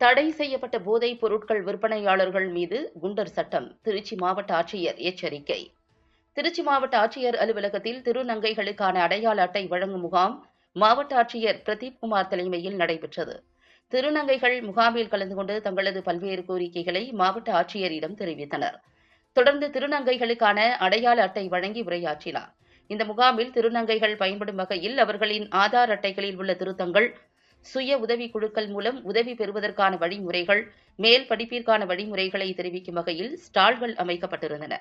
தடை செய்யப்பட்ட போதைப் பொருட்கள் விற்பனையாளர்கள் மீது குண்டர் சட்டம் திருச்சி மாவட்ட ஆட்சியர் எச்சரிக்கை. திருச்சி மாவட்ட ஆட்சியர் அலுவலகத்தில் திருநங்கைகளுக்கான அடையாள அட்டை வழங்கும் முகாம் மாவட்ட ஆட்சியர் பிரதீப் குமார் தலைமையில் நடைபெற்றது. திருநங்கைகள் முகாமில் கலந்து கொண்டு தங்களது பல்வேறு கோரிக்கைகளை மாவட்ட ஆட்சியரிடம் தெரிவித்தனர். தொடர்ந்து திருநங்கைகளுக்கான அடையாள அட்டை வழங்கி உரையாற்றினார். இந்த முகாமில் திருநங்கைகள் பயன்படும் வகையில் அவர்களின் ஆதார் அட்டைகளில் உள்ள திருத்தங்கள் சுய உதவி குழுக்கள் மூலம் உதவி பெறுவதற்கான வழிமுறைகள் மேல் படிப்பிற்கான வழிமுறைகளை தெரிவிக்கும் வகையில் ஸ்டால்கள் அமைக்கப்பட்டிருந்தன.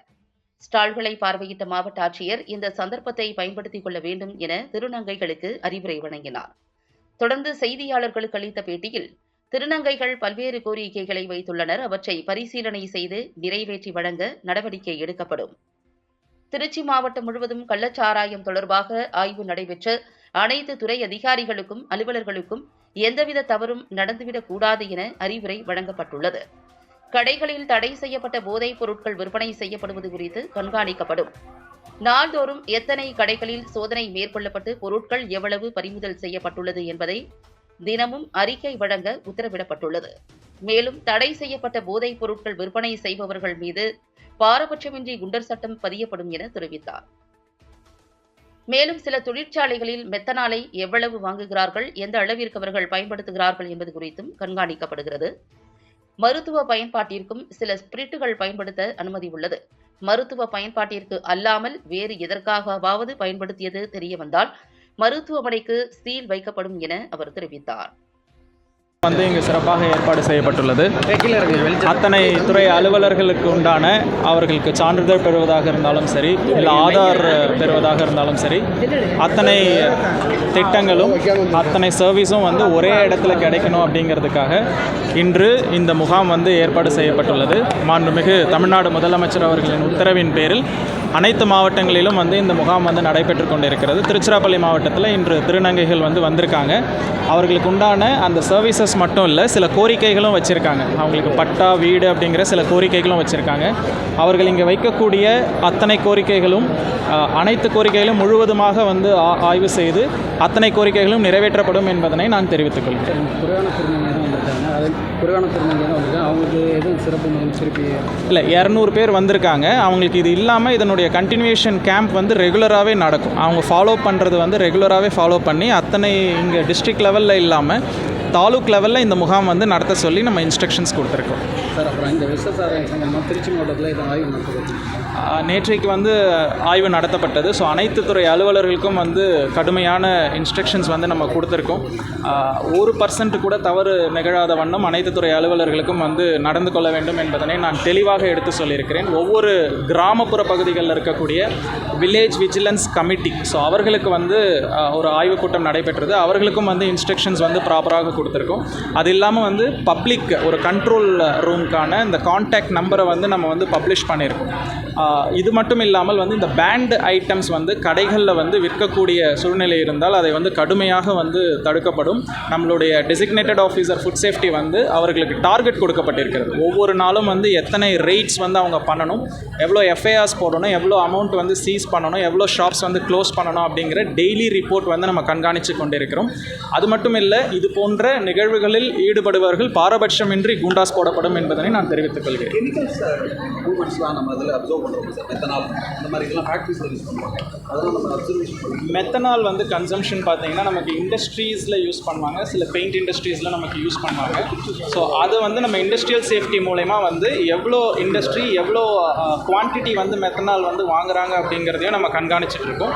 ஸ்டால்களை பார்வையிட்ட மாவட்ட ஆட்சியர் இந்த சந்தர்ப்பத்தை பயன்படுத்திக் கொள்ள வேண்டும் என திருநங்கைகளுக்கு அறிவுரை வழங்கினார். தொடர்ந்து செய்தியாளர்களுக்கு அளித்த பேட்டியில் திருநங்கைகள் பல்வேறு கோரிக்கைகளை வைத்துள்ளனர். அவற்றை பரிசீலனை செய்து நிறைவேற்றி வழங்க நடவடிக்கை எடுக்கப்படும். திருச்சி மாவட்டம் முழுவதும் கள்ளச்சாராயம் தொடர்பாக ஆய்வு நடைபெற்று அனைத்து துறை அதிகாரிகளுக்கும் அலுவலர்களுக்கும் எந்தவித தவறும் நடந்துவிடக் கூடாது என அறிவுரை வழங்கப்பட்டுள்ளது. கடைகளில் தடை செய்யப்பட்ட போதைப் பொருட்கள் விற்பனை செய்யப்படுவது குறித்து கண்காணிக்கப்படும். நாள்தோறும் எத்தனை கடைகளில் சோதனை மேற்கொள்ளப்பட்டு பொருட்கள் எவ்வளவு பறிமுதல் செய்யப்பட்டுள்ளது என்பதை தினமும் அறிக்கை வழங்க உத்தரவிடப்பட்டுள்ளது. மேலும் தடை செய்யப்பட்ட போதைப் பொருட்கள் விற்பனை செய்பவர்கள் மீது பாரபட்சமின்றி குண்டர் சட்டம் பதியப்படும் என தெரிவித்தார். மேலும் சில தொழிற்சாலைகளில் மெத்தனாலை எவ்வளவு வாங்குகிறார்கள் எந்த அளவிற்கு அவர்கள் பயன்படுத்துகிறார்கள் என்பது குறித்தும் கண்காணிக்கப்படுகிறது. மருத்துவ பயன்பாட்டிற்கும் சில ஸ்பிரிட்டுகள் பயன்படுத்த அனுமதி உள்ளது. மருத்துவ பயன்பாட்டிற்கு அல்லாமல் வேறு எதற்காகவாவது பயன்படுத்தியது தெரியவந்தால் மருத்துவமனைக்கு சீல் வைக்கப்படும் என அவர் தெரிவித்தார். வந்து இங்கு சிறப்பாக ஏற்பாடு செய்யப்பட்டுள்ளது. அத்தனை துறை அலுவலர்களுக்கு உண்டான அவர்களுக்கு சான்றிதழ் பெறுவதாக இருந்தாலும் சரி இல்லை ஆதார் பெறுவதாக இருந்தாலும் சரி அத்தனை திட்டங்களும் அத்தனை சர்வீஸும் வந்து ஒரே இடத்துல கிடைக்கணும் அப்படிங்கிறதுக்காக இன்று இந்த முகாம் வந்து ஏற்பாடு செய்யப்பட்டுள்ளது. மாண்புமிகு தமிழ்நாடு முதலமைச்சர் அவர்களின் உத்தரவின் பேரில் அனைத்து மாவட்டங்களிலும் வந்து இந்த முகாம் வந்து நடைபெற்று கொண்டிருக்கிறது. திருச்சிராப்பள்ளி மாவட்டத்தில் இன்று திருநங்கைகள் வந்து வந்திருக்காங்க. அவர்களுக்கு உண்டான அந்த சர்வீசஸ் மட்டும் இல்லை சில கோரிக்கைகளும் வச்சுருக்காங்க. அவங்களுக்கு பட்டா வீடு அப்படிங்கிற சில கோரிக்கைகளும் வச்சுருக்காங்க. அவர்கள் இங்கே வைக்கக்கூடிய அத்தனை கோரிக்கைகளும் அனைத்து கோரிக்கைகளும் முழுவதுமாக வந்து ஆ- ஆய்வு செய்து அத்தனை கோரிக்கைகளும் நிறைவேற்றப்படும் என்பதனை நான் தெரிவித்துக் கொள்கிறேன். அவங்களுக்கு எதுவும் சிறப்பு இல்லை இரநூறு பேர் வந்திருக்காங்க. அவங்களுக்கு இது இல்லாமல் இதனுடைய கண்டினியூஷன் கேம்ப் வந்து ரெகுலராகவே நடக்கும். அவங்க ஃபாலோ பண்ணுறது வந்து ரெகுலராகவே ஃபாலோ பண்ணி அத்தனை இங்கே டிஸ்ட்ரிக்ட் லெவலில் இல்லாமல் தாலுக் லெவலில் இந்த முகாம் வந்து நடத்த சொல்லி நம்ம இன்ஸ்ட்ரக்ஷன்ஸ் கொடுத்துருக்கோம். சார் அப்புறம் இந்த விசசாராயம் சம்பந்தமாக திருச்சி மாவட்டத்தில் இதை ஆய்வு ஆஹ், நேற்றைக்கு வந்து ஆய்வு நடத்தப்பட்டது. ஸோ அனைத்து துறை அலுவலர்களுக்கும் வந்து கடுமையான இன்ஸ்ட்ரக்ஷன்ஸ் வந்து நம்ம கொடுத்துருக்கோம். ஒரு பர்சன்ட் கூட தவறு நிகழாத வண்ணம் அனைத்து துறை அலுவலர்களுக்கும் வந்து நடந்து கொள்ள வேண்டும் என்பதனை நான் தெளிவாக எடுத்து சொல்லியிருக்கிறேன். ஒவ்வொரு கிராமப்புற பகுதிகளில் இருக்கக்கூடிய வில்லேஜ் விஜிலன்ஸ் கமிட்டி ஸோ அவர்களுக்கு வந்து ஒரு ஆய்வுக் கூட்டம் நடைபெற்றது. அவர்களுக்கும் வந்து இன்ஸ்ட்ரக்ஷன்ஸ் வந்து ப்ராப்பராக கொடுத்துருக்கோம். அது இல்லாமல் வந்து பப்ளிக் ஒரு கண்ட்ரோல் ரூம்க்கான இந்த காண்டாக்ட் நம்பரை வந்து நம்ம வந்து பப்ளிஷ் பண்ணியிருக்கோம் இது மட்டும் இல்லாமல் வந்து இந்த பேண்ட் ஐட்டம்ஸ் வந்து கடைகளில் வந்து விற்கக்கூடிய சூழ்நிலை இருந்தால் அதை வந்து கடுமையாக வந்து தடுக்கப்படும். நம்மளுடைய டெசிக்னேட்டட் ஆஃபீஸர் ஃபுட் சேஃப்டி வந்து அவர்களுக்கு டார்கெட் கொடுக்கப்பட்டிருக்கிறது. ஒவ்வொரு நாளும் வந்து எத்தனை ரேட்ஸ் வந்து அவங்க பண்ணணும் எவ்வளோ எஃப்ஐஆர்ஸ் போடணும் எவ்வளோ அமௌண்ட் வந்து சீஸ் பண்ணணும் எவ்வளோ ஷாப்ஸ் வந்து க்ளோஸ் பண்ணணும் அப்படிங்கிற டெய்லி ரிப்போர்ட் வந்து நம்ம கண்காணித்து கொண்டிருக்கிறோம். அது மட்டும் இல்லை இது போன்ற நிகழ்வுகளில் ஈடுபடுபவர்கள் பாரபட்சமின்றி குண்டாஸ் போடப்படும் என்பதனை நான் தெரிவித்துக் கொள்கிறேன். பண்ணுறோம் சார் மெத்தனால் இந்த மாதிரி இதெல்லாம் ஃபேக்ட்ரிஸில் யூஸ் பண்ணுவாங்க. அதெல்லாம் நம்ம அப்சர்வேஷன் மெத்தனால் வந்து கன்சம்ஷன் பார்த்தீங்கன்னா நமக்கு இண்டஸ்ட்ரீஸில் யூஸ் பண்ணுவாங்க. சில பெயிண்ட் இண்டஸ்ட்ரீஸில் நமக்கு யூஸ் பண்ணுவாங்க. ஸோ அதை வந்து நம்ம இண்டஸ்ட்ரியல் சேஃப்டி மூலயமா வந்து எவ்வளோ இண்டஸ்ட்ரி எவ்வளோ குவான்டிட்டி வந்து மெத்தனால் வந்து வாங்குறாங்க அப்படிங்கிறதையும் நம்ம கண்காணிச்சிட்டு இருக்கோம்.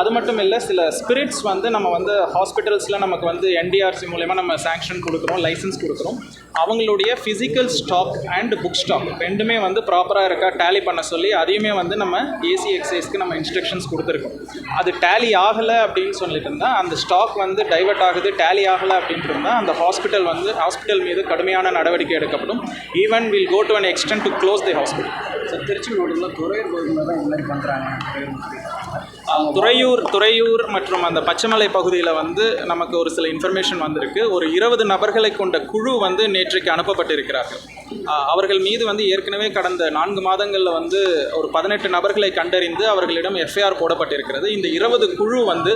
அது மட்டும் இல்லை சில ஸ்பிரிட்ஸ் வந்து நம்ம வந்து ஹாஸ்பிட்டல்ஸில் நமக்கு வந்து என்டிஆர்சி மூலயமா நம்ம சாங்ஷன் கொடுக்குறோம் லைசன்ஸ் கொடுக்குறோம். அவங்களுடைய physical stock and book stock ரெண்டுமே வந்து ப்ராப்பராக இருக்கா டேலி பண்ண சொல்லி சொல்லி அதையுமே வந்து நம்ம ஏசி எக்ஸைஸ்க்கு நம்ம இன்ஸ்ட்ரக்ஷன்ஸ் கொடுத்துருக்கோம். அது டேலி ஆகலை அப்படின்னு சொல்லிட்டு இருந்தால் அந்த ஸ்டாக் வந்து டைவர்ட் ஆகுது டேலி ஆகலை அப்படின்ட்டு இருந்தால் அந்த ஹாஸ்பிட்டல் வந்து ஹாஸ்பிட்டல் மீது கடுமையான நடவடிக்கை எடுக்கப்படும். Even will go to an extent to close the hospital so sir Tiruchi மாவட்டத்தில் துறையூர் பகுதியில் தான் இந்த மாதிரி பண்ணுறாங்க துறையூர் துறையூர் மற்றும் அந்த பச்சைமலை பகுதியில் வந்து நமக்கு ஒரு சில இன்ஃபர்மேஷன் வந்திருக்கு. ஒரு இருபது நபர்களை கொண்ட குழு வந்து நேற்றைக்கு அனுப்பப்பட்டிருக்கிறார்கள். அவர்கள் மீது வந்து ஏற்கனவே கடந்த நான்கு மாதங்களில் வந்து ஒரு பதினெட்டு நபர்களை கண்டறிந்து அவர்களிடம் எஃப்ஐஆர் போடப்பட்டிருக்கிறது. இந்த இருபது குழு வந்து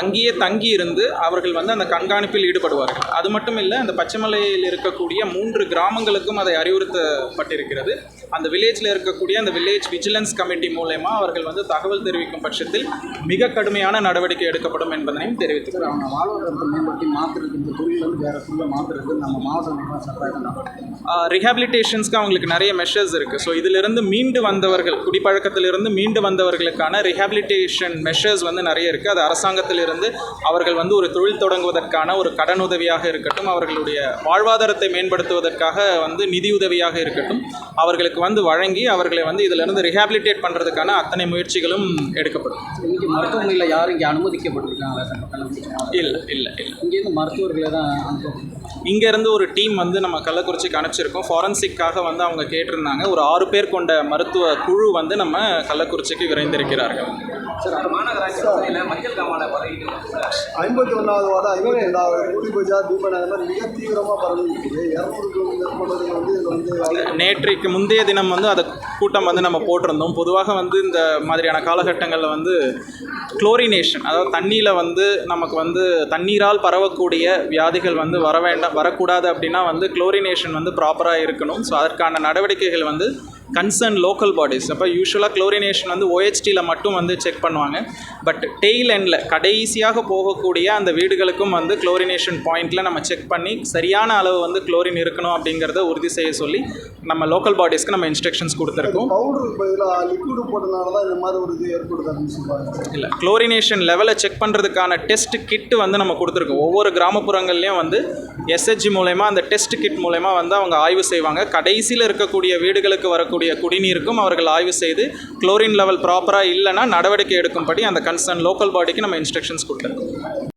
அங்கேயே தங்கி இருந்து அவர்கள் வந்து அந்த கண்காணிப்பில் ஈடுபடுவார்கள். அது மட்டும் இல்லை அந்த பச்சைமலையில் இருக்கக்கூடிய மூன்று கிராமங்களுக்கும் அதை அறிவுறுத்தப்பட்டிருக்கிறது. அந்த வில்லேஜில் இருக்கக்கூடிய அந்த வில்லேஜ் விஜிலன்ஸ் கமிட்டி மூலயமா அவர்கள் வந்து தகவல் தெரிவிக்கும் பட்சத்தில் மிக கடுமையான நடவடிக்கை எடுக்கப்படும் என்பதனையும் தெரிவித்துக் சார் அவங்க வாழ்வாதாரத்தை மேம்படுத்தி மாற்றுறது இந்த தொழிலேருந்து வேறு தொழிலை மாற்றுறது நம்ம மாவட்ட ரிஹாபிலிட்டேஷன்ஸ்க்கு அவங்களுக்கு நிறைய மெஷர்ஸ் இருக்குது ஸோ இதிலிருந்து மீண்டு வந்தவர்கள் குடிப்பழக்கத்திலிருந்து மீண்டு வந்தவர்களுக்கான ரிஹாபிலிட்டேஷன் மெஷர்ஸ் வந்து நிறைய இருக்குது அது அரசாங்கத்திலிருந்து அவர்கள் வந்து ஒரு தொழில் தொடங்குவதற்கான ஒரு கடன் உதவியாக இருக்கட்டும் அவர்களுடைய வாழ்வாதாரத்தை மேம்படுத்துவதற்காக வந்து நிதியுதவியாக இருக்கட்டும் அவர்களுக்கு வந்து வழங்கி அவர்களை வந்து இதிலிருந்து ரிஹாபிலிட்டேட் பண்ணுறதுக்கான அத்தனை முயற்சிகளும் எடுக்கப்படும். இன்றைக்கி மருத்துவமனையில் யாரும் இங்கே அனுமதிக்கப்பட்டிருக்காங்களா சார்? இல்லை இல்லை இல்லை. இங்கேருந்து மருத்துவர்களை தான் அனுப்ப இங்கேருந்து ஒரு டீம் வந்து நம்ம கள்ளக்குறிச்சிக்கு அனுப்பிச்சிருக்கோம் ஃபாரன்சிக்காக வந்து அவங்க கேட்டிருந்தாங்க. ஒரு ஆறு பேர் கொண்ட மருத்துவ குழு வந்து நம்ம கள்ளக்குறிச்சிக்கு விரைந்திருக்கிறார்கள். ஐம்பத்தி ஒன்றாவது வார்டு ஐம்பத்தி ரெண்டாவது கூலி அந்த மாதிரி மிக தீவிரமாக பரவி இருக்குது இரநூறுக்கு வந்து வந்து நேற்றைக்கு முந்தைய தினம் வந்து அதை கூட்டம் வந்து நம்ம போட்டிருந்தோம். பொதுவாக வந்து இந்த மாதிரியான காலகட்டங்களில் வந்து குளோரினேஷன் அதாவது தண்ணியில் வந்து நமக்கு வந்து தண்ணீரால் பரவக்கூடிய வியாதிகள் வந்து வர வேண்டாம். வரக்கூடாது அப்படின்னா வந்து குளோரினேஷன் வந்து ப்ராப்பராக இருக்கணும். ஸோ அதற்கான நடவடிக்கைகள் வந்து கன்சர்ன் லோக்கல் பாடிஸ் அப்போ யூஸ்வலாக குளோரினேஷன் வந்து ஓஹெச்டியில் மட்டும் வந்து செக் பண்ணுவாங்க. பட் டெய்ல் எண்டில் கடைசியாக போகக்கூடிய அந்த வீடுகளுக்கும் வந்து குளோரினேஷன் பாயிண்டில் நம்ம செக் பண்ணி சரியான அளவு வந்து குளோரின் இருக்கணும் அப்படிங்கிறத உறுதி செய்ய சொல்லி நம்ம லோக்கல் பாடிஸ்க்கு நம்ம இன்ஸ்ட்ரக்ஷன்ஸ் கொடுத்துருக்கோம். லிக்விடு போட்டனால தான் மாதிரி இது ஏற்படுது அப்படின்னு சொல்லுவாங்க இல்லை குளோரினேஷன் லெவலை செக் பண்ணுறதுக்கான டெஸ்ட் கிட்டு வந்து நம்ம கொடுத்துருக்கோம். ஒவ்வொரு கிராமப்புறங்கள்லையும் வந்து எஸ்ஹெச்ஜி மூலயமா அந்த டெஸ்ட் கிட் மூலயமா வந்து அவங்க ஆய்வு செய்வாங்க. கடைசியில் இருக்கக்கூடிய வீடுகளுக்கு வரக்கூடிய குடிநீருக்கும் அவர்கள் ஆய்வு செய்து குளோரின் லெவல் ப்ராப்பராக இல்லைன்னா நடவடிக்கை எடுக்கும்படி அந்த கன்சர்ன் லோக்கல் பாடிக்கு நம்ம இன்ஸ்ட்ரக்ஷன்ஸ் கொடுத்துருக்கோம்.